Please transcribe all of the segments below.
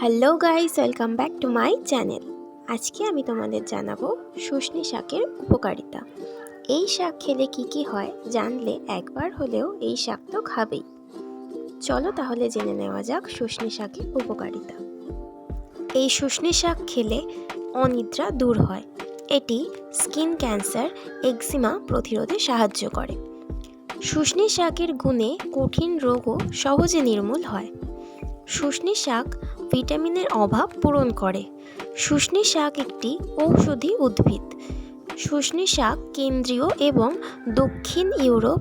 Hello guys, welcome back to my channel. আজকে আমি তোমাদের জানাব শুশনি শাকের উপকারিতা। এই শাক খেলে কি কি হয় জানলে একবার হলেও এই শাক তো খাবেই। চলো তাহলে জেনে নেওয়া যাক শুশনি শাকের উপকারিতা। এই শুশনি শাক খেলে অনিদ্রা দূর হয়। এটি স্কিন ক্যান্সার, এক্সিমা প্রতিরোধে সাহায্য করে। শুশনি শাকের গুণে কঠিন রোগও সহজে নির্মূল হয়। শুশনি শাক ভিটামিনের অভাব পূরণ করে। শুশনি শাক একটি ঔষধি উদ্ভিদ। শুশনি শাক কেন্দ্রীয় এবং দক্ষিণ ইউরোপ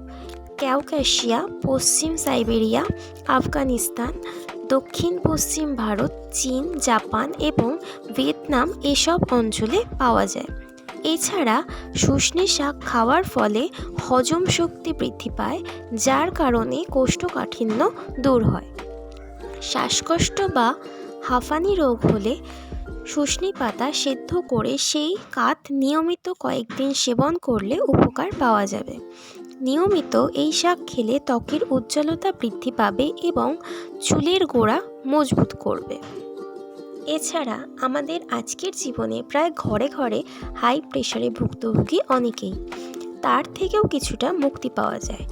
ক্যাউকাশিয়া পশ্চিম সাইবেরিয়া, আফগানিস্তান, দক্ষিণ পশ্চিম ভারত, চীন, জাপান এবং ভিয়েতনাম এসব অঞ্চলে পাওয়া যায়। এছাড়া শুশনি শাক খাওয়ার ফলে হজম শক্তি বৃদ্ধি পায়, যার কারণে কোষ্ঠকাঠিন্য দূর হয়। শ্বাসকষ্ট বা হাঁফানি রোগ হলে শুশনি পাতা সেদ্ধ করে সেই কাত নিয়মিত কয়েকদিন সেবন করলে উপকার পাওয়া যাবে। নিয়মিত এই শাক খেলে ত্বকের উজ্জ্বলতা বৃদ্ধি পাবে এবং চুলের গোড়া মজবুত করবে। এছাড়া আমাদের আজকের জীবনে প্রায় ঘরে ঘরে হাই প্রেশারে ভুক্তভোগী অনেকেই, তার থেকেও কিছুটা মুক্তি পাওয়া যায়।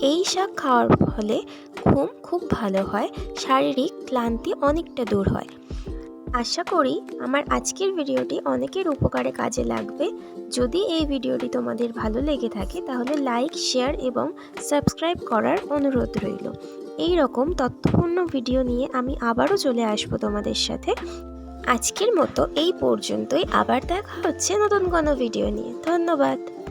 এই শাক খাওয়ার ফলে ঘুম খুব ভালো হয়, শারীরিক ক্লান্তি অনেকটা দূর হয়। আশা করি আমার আজকের ভিডিওটি অনেকের উপকারে কাজে লাগবে। যদি এই ভিডিওটি তোমাদের ভালো লেগে থাকে, তাহলে লাইক, শেয়ার এবং সাবস্ক্রাইব করার অনুরোধ রইল। এই রকম তথ্যপূর্ণ ভিডিও নিয়ে আমি আবারও চলে আসব তোমাদের সাথে। আজকের মতো এই পর্যন্তই। আবার দেখা হচ্ছে নতুন কোনো ভিডিও নিয়ে। ধন্যবাদ।